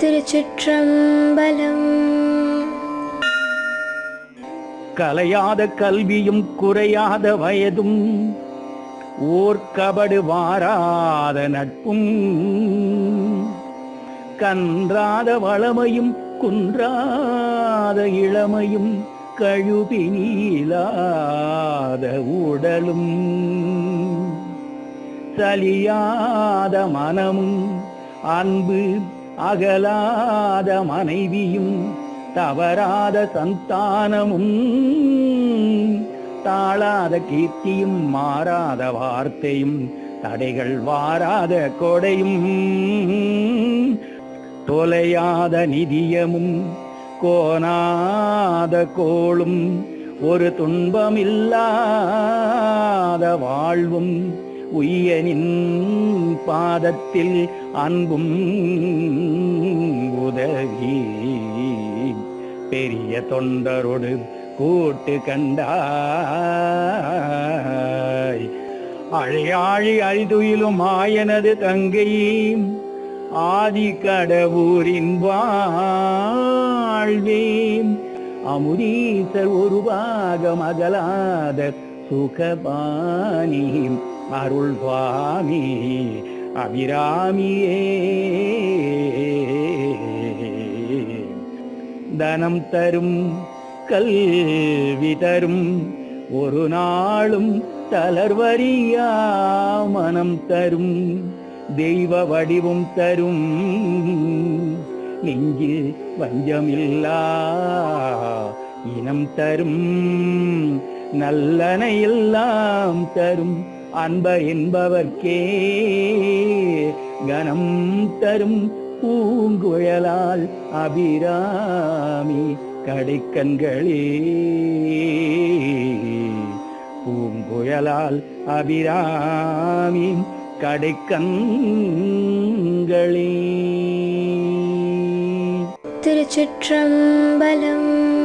திருச்சிற்றம்பலம். கலையாத கல்வியும் குறையாத வயதும் ஓர்கபடு வாராத நட்பும் கன்றாத வளமையும் குன்றாத இளமையும் கழுபினீலாத உடலும் சலியாத மனமும் அன்பு அகலாத மனைவியும் தவறாத சந்தானமும் தாழாத கீர்த்தியும் மாறாத வார்த்தையும் தடைகள் வாராத கொடையும் தொலையாத நிதியமும் கோணாத கோளும் ஒரு துன்பமில்லாத வாழ்வும் உய்யனின் பாதத்தில் அன்பும் உதவி. பெரிய தொண்டரோடு கூட்டு கண்டாய். அழையாழி அழிதுயிலும் ஆயனது தங்கை. ஆதி கடவுரின் வாழ்வேன். அமுதீசர் ஒரு பாகம் அகலாத சுகபானியின் அருள்வாமி அபிராமியே. தனம் தரும் கல்வி தரும் ஒரு நாளும் தளர்வறியா மனம் தரும் தெய்வ வடிவும் தரும் நெஞ்சில் வஞ்சமில்லா இனம் தரும் நல்லன எல்லாம் தரும் அன்ப என்பவர்க்கே கனம் தரும் பூங்குழலால் அபிராமி கடைக்கண்களே. பூங்குழலால் அபிராமி கடைக்கண்களே. திருச்சிற்றம்பலம்